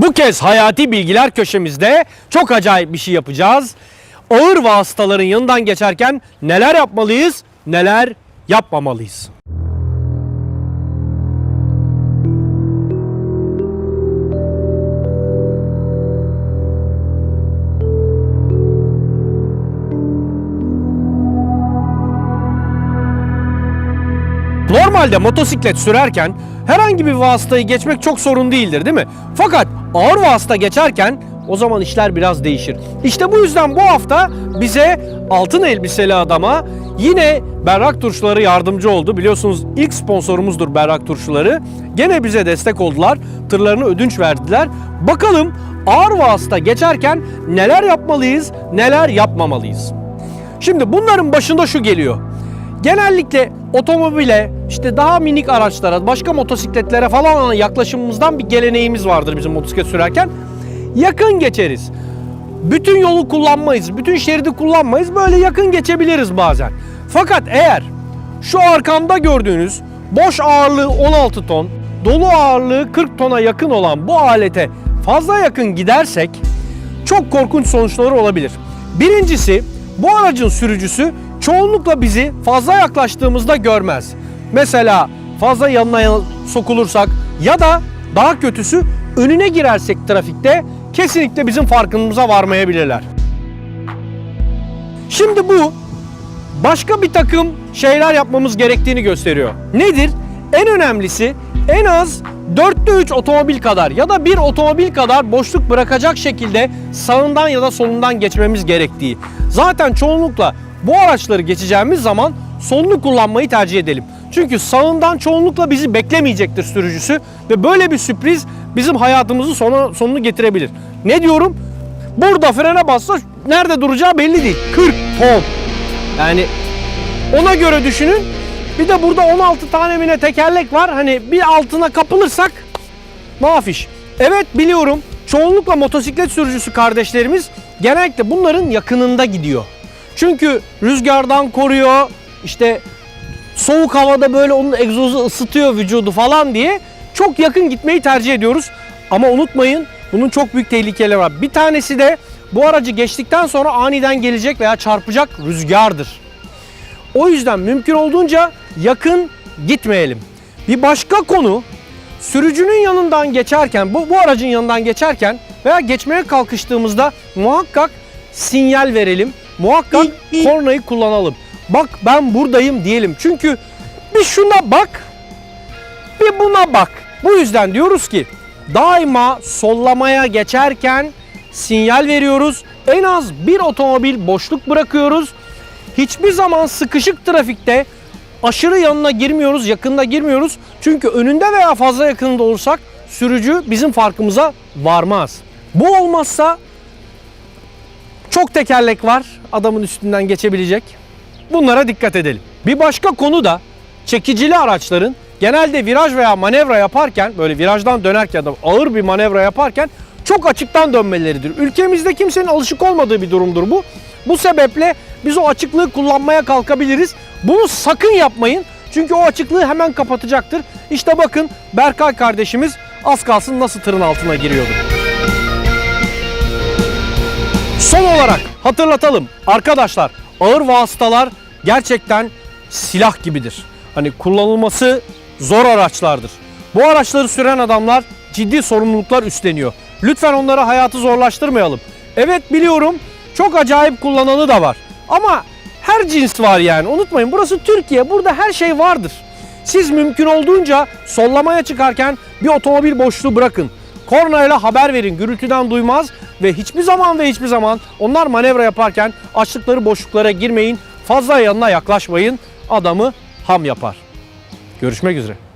Bu kez hayati bilgiler köşemizde çok acayip bir şey yapacağız. Ağır vasıtaların yanından geçerken neler yapmalıyız, neler yapmamalıyız? Normalde motosiklet sürerken herhangi bir vasıtayı geçmek çok sorun değildir değil mi? Fakat ağır vasıta geçerken o zaman işler biraz değişir. İşte bu yüzden bu hafta bize altın elbiseli adama yine Berrak Turşuları yardımcı oldu. Biliyorsunuz ilk sponsorumuzdur Berrak Turşuları. Gene bize destek oldular. Tırlarını ödünç verdiler. Bakalım ağır vasıta geçerken neler yapmalıyız, neler yapmamalıyız. Şimdi bunların başında şu geliyor. Genellikle otomobile, işte daha minik araçlara, başka motosikletlere falan yaklaşımımızdan bir geleneğimiz vardır bizim motosiklet sürerken. Yakın geçeriz. Bütün yolu kullanmayız, bütün şeridi kullanmayız. Böyle yakın geçebiliriz bazen. Fakat eğer şu arkamda gördüğünüz boş ağırlığı 16 ton, dolu ağırlığı 40 tona yakın olan bu alete fazla yakın gidersek çok korkunç sonuçları olabilir. Birincisi bu aracın sürücüsü çoğunlukla bizi fazla yaklaştığımızda görmez. Mesela fazla yanına yan- sokulursak ya da daha kötüsü önüne girersek trafikte kesinlikle bizim farkımıza varmayabilirler. Şimdi bu başka bir takım şeyler yapmamız gerektiğini gösteriyor. Nedir? En önemlisi en az 4'te 3 otomobil kadar ya da bir otomobil kadar boşluk bırakacak şekilde sağından ya da solundan geçmemiz gerektiği. Zaten çoğunlukla bu araçları geçeceğimiz zaman solunu kullanmayı tercih edelim. Çünkü sağından çoğunlukla bizi beklemeyecektir sürücüsü ve böyle bir sürpriz bizim hayatımızı sona, sonunu getirebilir. Ne diyorum? Burada frene bassa nerede duracağı belli değil. 40 ton. Yani ona göre düşünün. Bir de burada 16 tane mine tekerlek var. Hani bir altına kapılırsak mafiş. Evet biliyorum. Çoğunlukla motosiklet sürücüsü kardeşlerimiz genellikle bunların yakınında gidiyor. Çünkü rüzgardan koruyor. işte soğuk havada böyle onun egzozu ısıtıyor vücudu falan diye çok yakın gitmeyi tercih ediyoruz. Ama unutmayın bunun çok büyük tehlikeleri var. Bir tanesi de bu aracı geçtikten sonra aniden gelecek veya çarpacak rüzgardır. O yüzden mümkün olduğunca yakın gitmeyelim. Bir başka konu sürücünün yanından geçerken, bu, bu aracın yanından geçerken veya geçmeye kalkıştığımızda muhakkak sinyal verelim. Muhakkak kornayı kullanalım. Bak ben buradayım diyelim. Çünkü bir şuna bak, bir buna bak. Bu yüzden diyoruz ki daima sollamaya geçerken sinyal veriyoruz. En az bir otomobil boşluk bırakıyoruz. Hiçbir zaman sıkışık trafikte aşırı yanına girmiyoruz, yakında girmiyoruz. Çünkü önünde veya fazla yakınında olursak sürücü bizim farkımıza varmaz. Bu olmazsa çok tekerlek var adamın üstünden geçebilecek. Bunlara dikkat edelim. Bir başka konu da çekicili araçların genelde viraj veya manevra yaparken böyle virajdan dönerken de ağır bir manevra yaparken çok açıktan dönmeleridir. Ülkemizde kimsenin alışık olmadığı bir durumdur bu. Bu sebeple biz o açıklığı kullanmaya kalkabiliriz. Bunu sakın yapmayın. Çünkü o açıklığı hemen kapatacaktır. İşte bakın Berkay kardeşimiz az kalsın nasıl tırın altına giriyordu. Son olarak hatırlatalım arkadaşlar ağır vasıtalar gerçekten silah gibidir. Hani kullanılması zor araçlardır. Bu araçları süren adamlar ciddi sorumluluklar üstleniyor. Lütfen onlara hayatı zorlaştırmayalım. Evet biliyorum çok acayip kullananı da var. Ama her cins var yani unutmayın burası Türkiye burada her şey vardır. Siz mümkün olduğunca sollamaya çıkarken bir otomobil boşluğu bırakın. Kornayla haber verin gürültüden duymaz ve hiçbir zaman ve hiçbir zaman onlar manevra yaparken açtıkları boşluklara girmeyin. Fazla yanına yaklaşmayın adamı ham yapar. Görüşmek üzere.